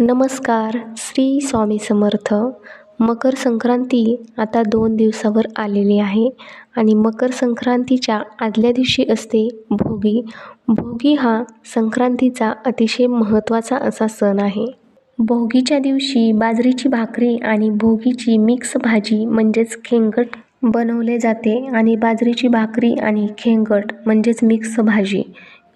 नमस्कार श्री स्वामी समर्थ. मकर संक्रांती आता दोन दिवसावर आलेली आहे आणि मकर संक्रांतीच्या आदल्या दिवशी असते भोगी. भोगी हा संक्रांतीचा अतिशय महत्त्वाचा असा सण आहे. भोगीच्या दिवशी बाजरीची भाकरी आणि भोगीची मिक्स भाजी म्हणजेच खेंगट बनवले जाते आणि बाजरीची भाकरी आणि खेंगट म्हणजेच मिक्स भाजी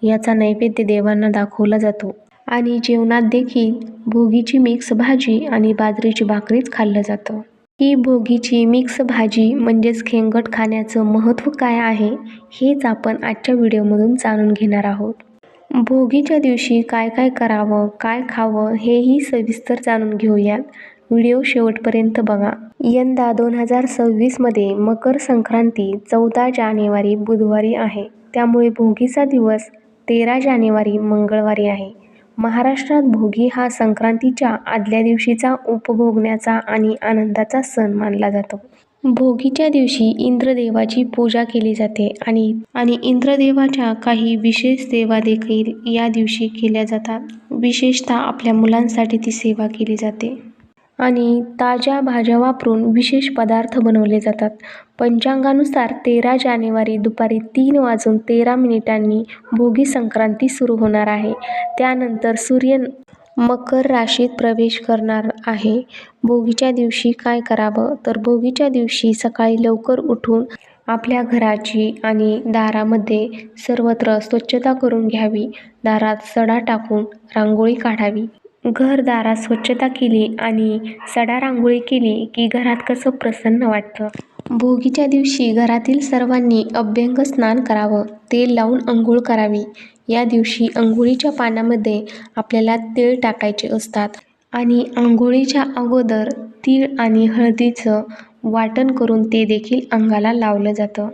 याचा नैवेद्य देवांना दाखवला जातो. आणि जेवणात देखील भोगीची मिक्स भाजी आणि बाजरीची भाकरीच खाल्लं जातं. ही भोगीची मिक्स भाजी म्हणजेच खेंगट खाण्याचं महत्त्व काय आहे हेच आपण आजच्या व्हिडिओमधून जाणून घेणार आहोत. भोगीच्या दिवशी काय काय करावं काय खावं हेही सविस्तर जाणून घेऊयात. व्हिडिओ शेवटपर्यंत बघा. यंदा दोन हजार सव्वीसमध्ये मकर संक्रांती चौदा जानेवारी बुधवारी आहे. त्यामुळे भोगीचा दिवस तेरा जानेवारी मंगळवारी आहे. महाराष्ट्रात भोगी हा संक्रांतीच्या आदल्या दिवशीचा उपभोगण्याचा आणि आनंदाचा सण मानला जातो. भोगीच्या दिवशी इंद्रदेवाची पूजा केली जाते आणि आणि इंद्रदेवाच्या काही विशेष सेवा देखील या दिवशी केल्या जातात. विशेषतः आपल्या मुलांसाठी ती सेवा केली जाते. आणि ताज्या भाज्या वापरून विशेष पदार्थ बनवले जातात. पंचांगानुसार तेरा जानेवारी दुपारी तीन वाजून तेरा मिनिटांनी भोगी संक्रांती सुरू होणार आहे. त्यानंतर सूर्य मकर राशीत प्रवेश करणार आहे. भोगीच्या दिवशी काय करावं? तर भोगीच्या दिवशी सकाळी लवकर उठून आपल्या घराची आणि दारामध्ये सर्वत्र स्वच्छता करून घ्यावी. दारात सडा टाकून रांगोळी काढावी. घरदारात स्वच्छता केली आणि सडा रांगोळी केली की घरात कसं प्रसन्न वाटतं. भोगीच्या दिवशी घरातील सर्वांनी अभ्यंग स्नान करावं तेल लावून आंघोळ करावी. या दिवशी आंघोळीच्या पाण्यामध्ये आपल्याला तेल टाकायचे असतात आणि आंघोळीच्या अगोदर तीळ आणि हळदीचं वाटण करून ते देखील अंगाला लावलं जातं.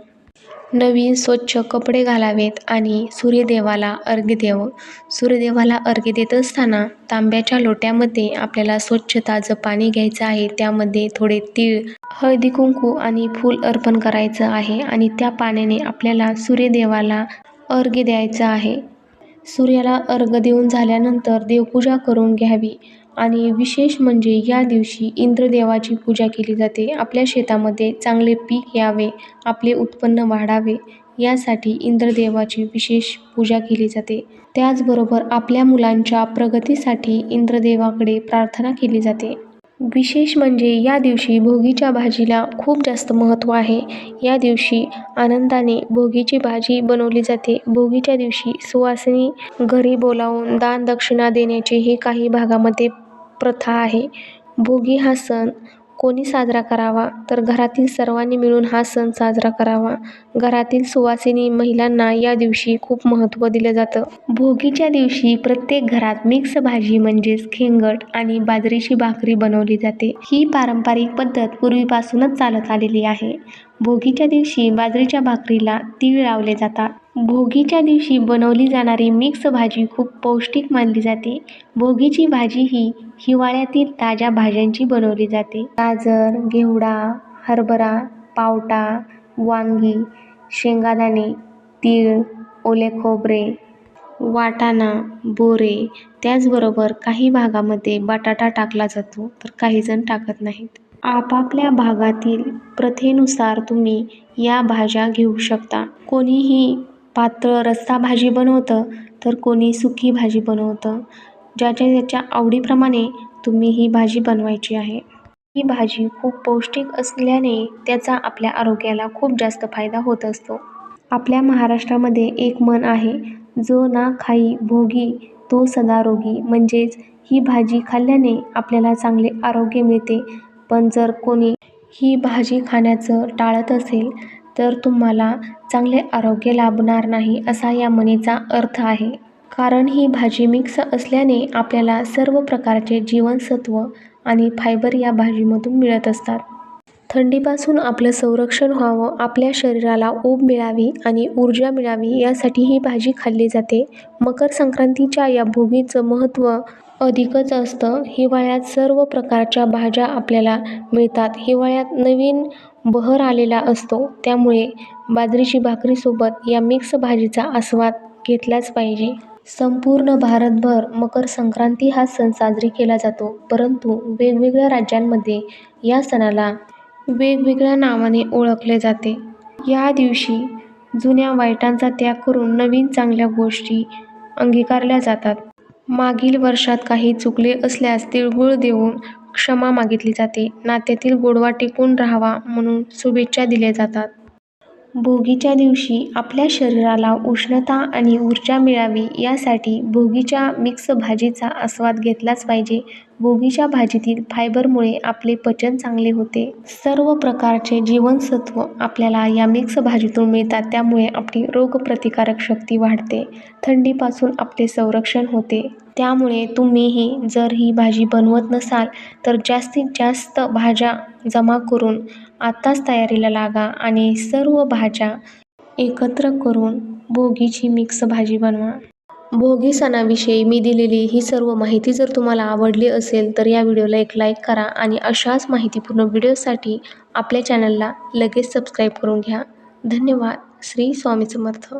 नवीन स्वच्छ कपडे घालावेत आणि सूर्यदेवाला अर्घ्य द्यावं सूर्यदेवाला अर्घ्य देत असताना तांब्याच्या लोट्यामध्ये आपल्याला स्वच्छ ताजं पाणी घ्यायचं आहे त्यामध्ये थोडे तीळ हळदी कुंकू आणि फूल अर्पण करायचं आहे आणि त्या पाण्याने आपल्याला सूर्यदेवाला अर्घ्य द्यायचं आहे. सूर्याला अर्घ देऊन झाल्यानंतर देवपूजा करून घ्यावी. आणि विशेष म्हणजे या दिवशी इंद्रदेवाची पूजा केली जाते. आपल्या शेतामध्ये चांगले पीक यावे आपले उत्पन्न वाढावे यासाठी इंद्रदेवाची विशेष पूजा केली जाते. त्याचबरोबर आपल्या मुलांच्या प्रगतीसाठी इंद्रदेवाकडे प्रार्थना केली जाते. विशेष म्हणजे या दिवशी भोगीच्या भाजीला खूप जास्त महत्त्व आहे. या दिवशी आनंदाने भोगीची भाजी बनवली जाते. भोगीच्या दिवशी सुवासिनी घरी बोलावून दान दक्षिणा देण्याची ही काही भागामध्ये प्रथा आहे. भोगी हा सण कोणी साजरा करावा? तर घरातील सर्वांनी मिळून हा सण साजरा करावा. घरातील सुवासिनी महिलांना या दिवशी खूप महत्त्व दिलं जातं. भोगीच्या दिवशी प्रत्येक घरात मिक्स भाजी म्हणजेच खेंगट आणि बाजरीची भाकरी बनवली जाते. ही पारंपरिक पद्धत पूर्वीपासूनच चालत आलेली आहे. भोगीच्या दिवशी बाजरीच्या भाकरीला तीळ लावले जातात. भोगीच्या दिवशी बनवली जाणारी मिक्स भाजी खूप पौष्टिक मानली जाते. भोगीची भाजी ही हिवाळ्यातील ताज्या भाज्यांची बनवली जाते. गाजर घेवडा हरभरा पावटा वांगी शेंगादाणे तीळ ओले खोबरे वाटाणा बोरे त्याचबरोबर काही भागामध्ये बटाटा टाकला जातो तर काहीजण टाकत नाहीत. आपापल्या भागातील प्रथेनुसार तुम्ही या भाज्या घेऊ शकता. कोणीही पातळ रस्सा भाजी बनवतं तर कोणी सुकी भाजी बनवतं. ज्याच्या ज्याच्या आवडीप्रमाणे तुम्ही ही भाजी बनवायची आहे. ही भाजी खूप पौष्टिक असल्याने त्याचा आपल्या आरोग्याला खूप जास्त फायदा होत असतो. आपल्या महाराष्ट्रामध्ये एक मन आहे जो ना खाई भोगी तो सदा रोगी. म्हणजेच ही भाजी खाल्ल्याने आपल्याला चांगले आरोग्य मिळते पण जर कोणी ही भाजी खाण्याचं टाळत असेल तर तुम्हाला चांगले आरोग्य लाभणार नाही असा या म्हणीचा अर्थ आहे. कारण ही भाजी मिक्स असल्याने आपल्याला सर्व प्रकारचे जीवनसत्व आणि फायबर या भाजीमधून मिळत असतात. थंडीपासून आपलं संरक्षण व्हावं आपल्या शरीराला ऊब मिळावी आणि ऊर्जा मिळावी यासाठी ही भाजी खाल्ली जाते. मकर संक्रांतीच्या या भोगीचं महत्त्व अधिकच असतं. हिवाळ्यात सर्व प्रकारच्या भाज्या आपल्याला मिळतात. हिवाळ्यात नवीन बहर आलेला असतो. त्यामुळे बाजरीची भाकरीसोबत या मिक्स भाजीचा आस्वाद घेतलाच पाहिजे. संपूर्ण भारतभर मकर संक्रांती हा सण साजरी केला जातो. परंतु वेगवेगळ्या राज्यांमध्ये या सणाला वेगवेगळ्या नावाने ओळखले जाते. या दिवशी जुन्या वाईटांचा त्याग करून नवीन चांगल्या गोष्टी अंगीकारल्या जातात. मागील वर्षात काही चुकले असल्यास तिळगुळ देऊन क्षमा मागितली जाते. नात्यातील गोडवा टिकून राहावा म्हणून शुभेच्छा दिल्या जातात. भोगीच्या दिवशी आपल्या शरीराला उष्णता आणि ऊर्जा मिळावी यासाठी भोगीच्या मिक्स भाजीचा आस्वाद घेतलाच पाहिजे. भोगीच्या भाजीतील फायबरमुळे आपले पचन चांगले होते. सर्व प्रकारचे जीवनसत्व आपल्याला या मिक्स भाजीतून मिळतात त्यामुळे आपली रोगप्रतिकारक शक्ती वाढते. थंडीपासून आपले संरक्षण होते. त्यामुळे तुम्हीही जर ही भाजी बनवत नसाल तर जास्तीत जास्त भाज्या जमा करून आत्ताच तयारीला लागा आणि सर्व भाज्या एकत्र करून भोगीची मिक्स भाजी बनवा. भोगी सणाविषयी मी दिलेली ही सर्व माहिती जर तुम्हाला आवडली असेल तर या व्हिडिओला एक लाईक करा आणि अशाच माहितीपूर्ण व्हिडिओसाठी आपल्या चॅनलला लगेच सबस्क्राईब करून घ्या. धन्यवाद. श्री स्वामी समर्थ.